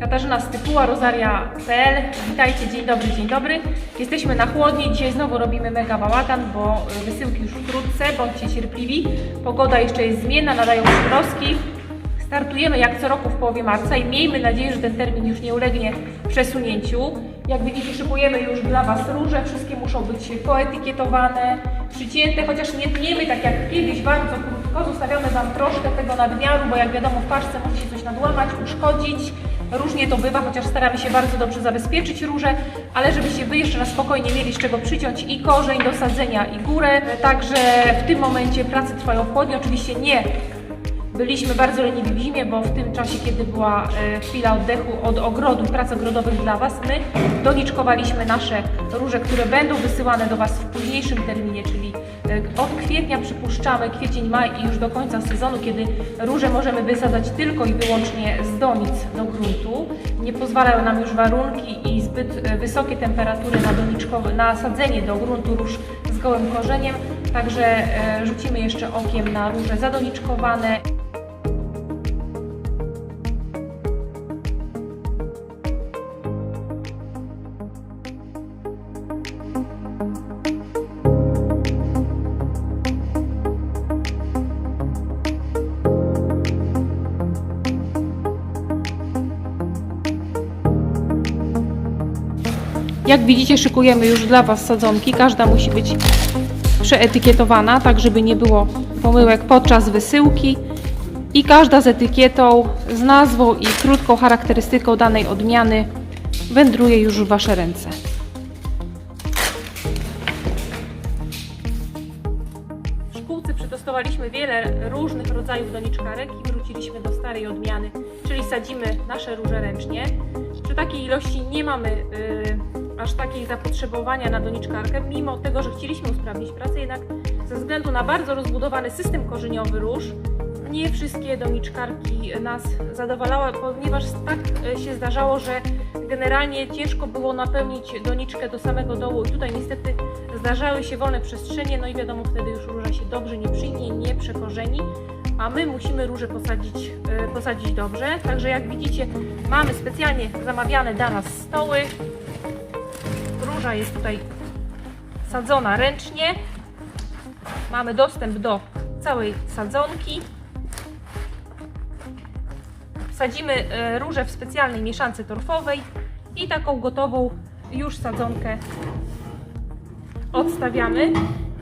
Katarzyna Stypuła, rozaria.pl. Witajcie, dzień dobry, dzień dobry. Jesteśmy na chłodni, dzisiaj znowu robimy mega bałagan, bo y, wysyłki już wkrótce, bądźcie cierpliwi. Pogoda jeszcze jest zmienna, nadają przymrozki. Startujemy jak co roku w połowie marca i miejmy nadzieję, że ten termin już nie ulegnie przesunięciu. Jak widzicie, szykujemy już dla Was róże, wszystkie muszą być poetykietowane, przycięte, chociaż nie tniemy tak jak kiedyś bardzo krótko, zostawiamy Wam troszkę tego nadmiaru, bo jak wiadomo w paczce może się coś nadłamać, uszkodzić. Różnie to bywa, chociaż staramy się bardzo dobrze zabezpieczyć róże, ale żebyście Wy jeszcze na spokojnie mieli z czego przyciąć i korzeń do sadzenia i górę. Także w tym momencie prace trwają chłodnie, oczywiście nie Byliśmy bardzo leniwi w zimie, bo w tym czasie, kiedy była e, chwila oddechu od ogrodu prac ogrodowych dla Was, my doniczkowaliśmy nasze róże, które będą wysyłane do Was w późniejszym terminie, czyli e, od kwietnia przypuszczamy, kwiecień, maj i już do końca sezonu, kiedy róże możemy wysadzać tylko i wyłącznie z donic do gruntu. Nie pozwalają nam już warunki i zbyt e, wysokie temperatury na, doniczkowe, na sadzenie do gruntu róż z gołym korzeniem. Także rzucimy jeszcze okiem na róże zadoniczkowane. Jak widzicie, szykujemy już dla Was sadzonki. Każda musi być przeetykietowana, tak żeby nie było pomyłek podczas wysyłki. I każda z etykietą, z nazwą i krótką charakterystyką danej odmiany wędruje już w Wasze ręce. W szkółce przetestowaliśmy wiele różnych rodzajów doniczkarek i wróciliśmy do starej odmiany, czyli sadzimy nasze róże ręcznie. Przy takiej ilości nie mamy y, aż takiej zapotrzebowania na doniczkarkę, mimo tego, że chcieliśmy usprawnić pracę, jednak ze względu na bardzo rozbudowany system korzeniowy róż, nie wszystkie doniczkarki nas zadowalały, ponieważ tak y, się zdarzało, że generalnie ciężko było napełnić doniczkę do samego dołu i tutaj niestety zdarzały się wolne przestrzenie, no i wiadomo wtedy już róża się dobrze nie przyjmie, nie przekorzeni, a my musimy róże posadzić, e, posadzić dobrze. Także jak widzicie mamy specjalnie zamawiane dla nas stoły. Róża jest tutaj sadzona ręcznie. Mamy dostęp do całej sadzonki. Sadzimy e, róże w specjalnej mieszance torfowej i taką gotową już sadzonkę odstawiamy.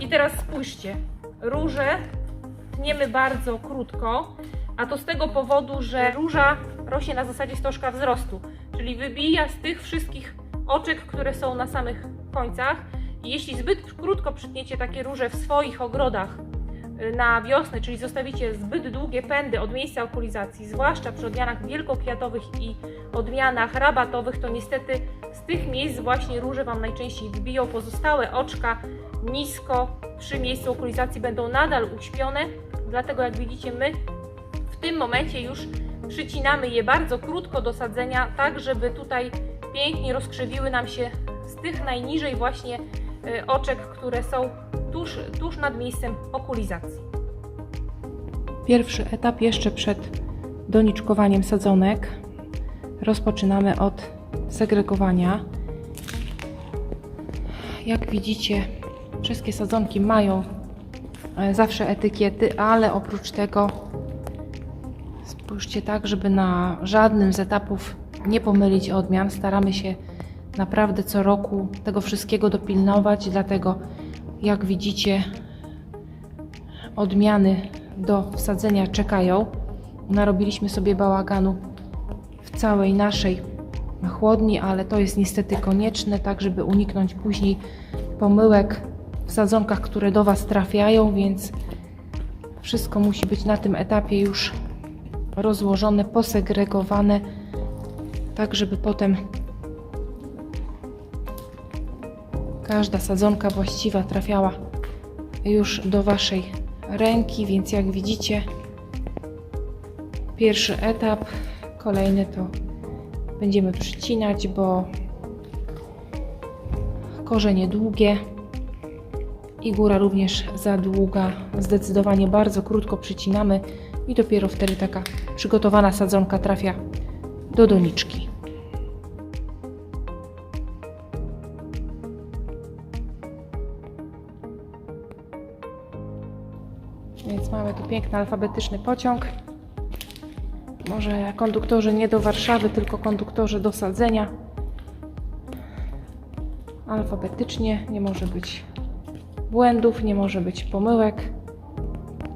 I teraz spójrzcie, róże tniemy bardzo krótko, a to z tego powodu, że róża rośnie na zasadzie stożka wzrostu, czyli wybija z tych wszystkich oczek, które są na samych końcach. Jeśli zbyt krótko przytniecie takie róże w swoich ogrodach y, na wiosnę, czyli zostawicie zbyt długie pędy od miejsca okulizacji, zwłaszcza przy odmianach wielkokwiatowych i odmianach rabatowych, to niestety z tych miejsc właśnie róże Wam najczęściej wybiją. Pozostałe oczka nisko przy miejscu okulizacji będą nadal uśpione, dlatego jak widzicie my w tym momencie już przycinamy je bardzo krótko do sadzenia, tak żeby tutaj pięknie rozkrzywiły nam się z tych najniżej właśnie y, oczek, które są tuż, tuż nad miejscem okulizacji. Pierwszy etap jeszcze przed doniczkowaniem sadzonek. Rozpoczynamy od segregowania. Jak widzicie, wszystkie sadzonki mają e, zawsze etykiety, ale oprócz tego spójrzcie tak, żeby na żadnym z etapów nie pomylić odmian. Staramy się naprawdę co roku tego wszystkiego dopilnować, dlatego jak widzicie odmiany do wsadzenia czekają. Narobiliśmy sobie bałaganu w całej naszej chłodni, ale to jest niestety konieczne, tak żeby uniknąć później pomyłek w sadzonkach, które do Was trafiają, więc wszystko musi być na tym etapie już rozłożone, posegregowane, tak żeby potem każda sadzonka właściwa trafiała już do Waszej ręki, więc jak widzicie, pierwszy etap, kolejny to będziemy przycinać, bo korzenie długie i góra również za długa. Zdecydowanie bardzo krótko przycinamy i dopiero wtedy taka przygotowana sadzonka trafia do doniczki. Tu piękny alfabetyczny pociąg. Może konduktorzy nie do Warszawy, tylko konduktorzy do sadzenia. Alfabetycznie nie może być błędów, nie może być pomyłek.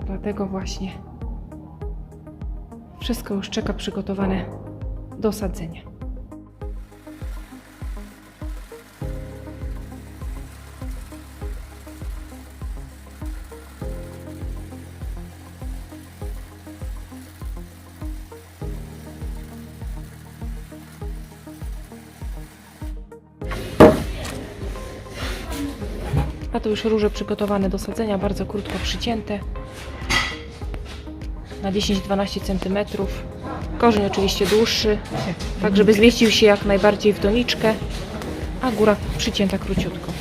Dlatego właśnie wszystko już czeka przygotowane do sadzenia. A to już róże przygotowane do sadzenia, bardzo krótko przycięte. Na 10-12 cm. Korzeń oczywiście dłuższy, tak żeby zmieścił się jak najbardziej w doniczkę, a góra przycięta króciutko.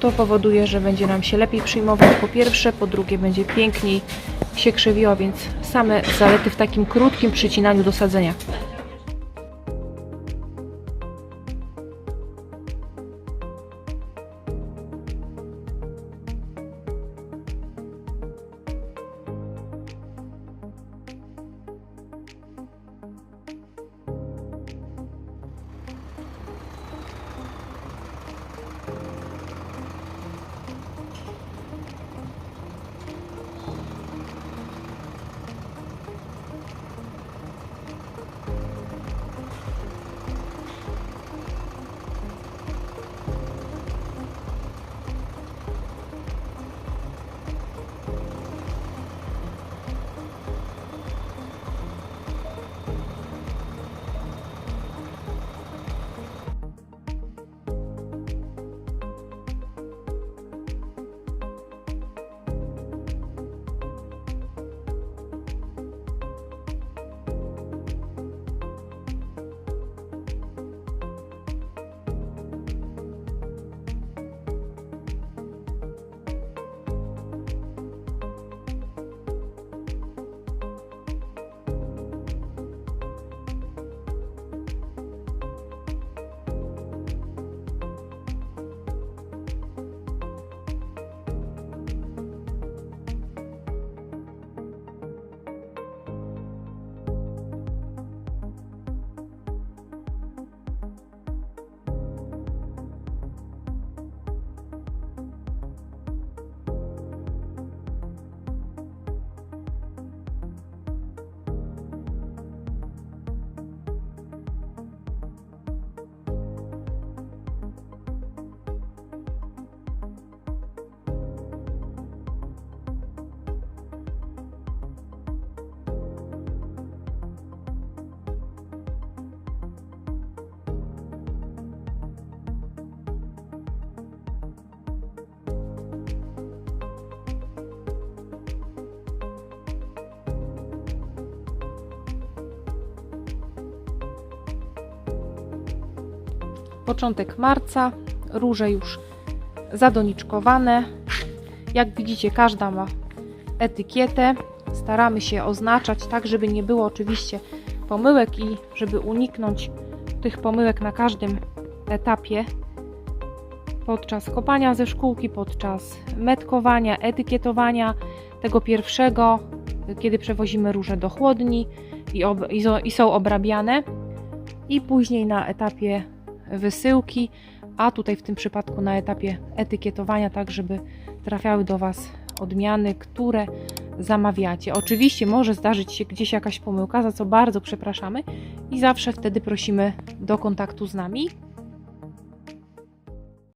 To powoduje, że będzie nam się lepiej przyjmować po pierwsze, po drugie będzie piękniej się krzewiła, więc same zalety w takim krótkim przycinaniu do sadzenia. Początek marca, róże już zadoniczkowane. Jak widzicie, każda ma etykietę. Staramy się oznaczać tak, żeby nie było oczywiście pomyłek i żeby uniknąć tych pomyłek na każdym etapie podczas kopania ze szkółki, podczas metkowania, etykietowania tego pierwszego, kiedy przewozimy róże do chłodni i, ob, i, i są obrabiane, i później na etapie wysyłki, a tutaj w tym przypadku na etapie etykietowania, tak żeby trafiały do Was odmiany, które zamawiacie. Oczywiście może zdarzyć się gdzieś jakaś pomyłka, za co bardzo przepraszamy i zawsze wtedy prosimy do kontaktu z nami.